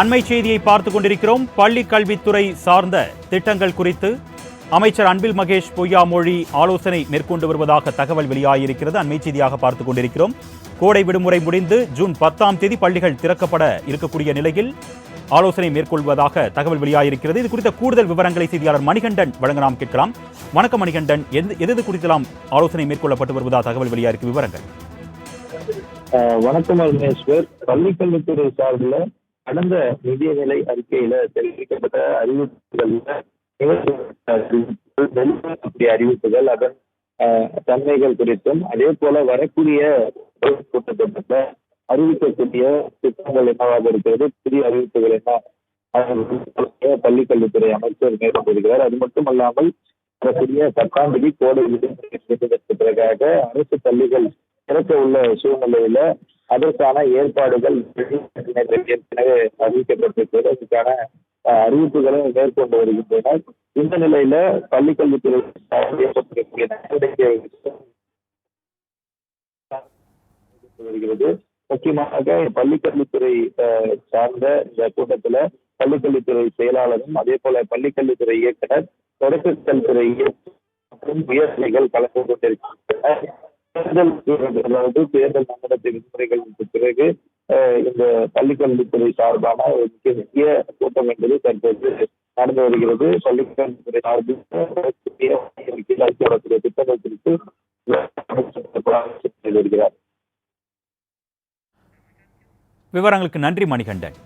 அண்மை செய்தியை பார்த்து கொண்டிருக்கிறோம். பள்ளி கல்வித்துறை சார்ந்த திட்டங்கள் குறித்து அமைச்சர் அன்பில் மகேஷ் பொய்யாமொழி ஆலோசனை மேற்கொண்டு வருவதாக தகவல் வெளியாகியிருக்கிறது. அண்மை செய்தியாக பார்த்து கொண்டிருக்கிறோம். கோடை விடுமுறை முடிந்து ஜூன் பத்தாம் தேதி பள்ளிகள் திறக்கப்பட இருக்கக்கூடிய நிலையில் ஆலோசனை மேற்கொள்வதாக தகவல் வெளியாகியிருக்கிறது. இது குறித்த கூடுதல் விவரங்களை செய்தியாளர் மணிகண்டன் வழங்க நாம் கேட்கலாம். வணக்கம் மணிகண்டன். எது எது குறித்தெல்லாம் ஆலோசனை மேற்கொள்ளப்பட்டு வருவதாக தகவல் வெளியாகிருக்கு விவரங்கள்? வணக்கம் பள்ளிக்கல்வித்துறை சார்பில் கடந்த நிதிநிலை அறிக்கையில தெரிவிக்கப்பட்ட அறிவிப்புகள்ல அறிவிப்புகள் அதன் ஆஹ், தன்மைகள் குறித்தும் அதே போல வரக்கூடிய கூட்டத்தொடர்ல அறிவிக்கக்கூடிய திட்டங்கள் என்னவாக இருக்கிறது புதிய அறிவிப்புகள் என்ன பள்ளிக்கல்வித்துறை அமைச்சர் மேற்கொண்டிருக்கிறார். அது மட்டுமல்லாமல் வரக்கூடிய பத்தாம் தேதி கோடை விடுமுறை பிறகாக அரசு பள்ளிகள் திறக்க உள்ள சூழ்நிலையில அதற்கான ஏற்பாடுகள் ஏற்கனவே அறிவிக்கப்பட்டிருக்கிறது அதுக்கான அறிவிப்புகளை மேற்கொண்டு வருகின்றனர். இந்த நிலையில பள்ளிக்கல்வித்துறை சார்பில் ஏற்பட்டிருக்கக்கூடிய வருகிறது. முக்கியமாக பள்ளிக்கல்வித்துறை சார்ந்த இந்த கூட்டத்துல பள்ளிக்கல்வித்துறை செயலாளரும் அதே போல பள்ளிக்கல்வித்துறை இயக்குனர் தொடக்க கல்வித்துறை இயக்குனர் மற்றும் உயர்நிலைகள் கலந்து கொண்டிருக்கின்றனர். தேர்தல் அதாவது தேர்தல் மண்டலத்தை விதிமுறைகளுக்கு பிறகு இந்த பள்ளிக்கல்வித்துறை சார்பான மிக முக்கிய கூட்டம் என்பது தற்போது நடந்து வருகிறது. பள்ளிக்கல்வித்துறை சார்பில் வரக்கூடிய திட்டங்கள் குறித்து வருகிறார் விவரங்களுக்கு நன்றி மணிகண்டன்.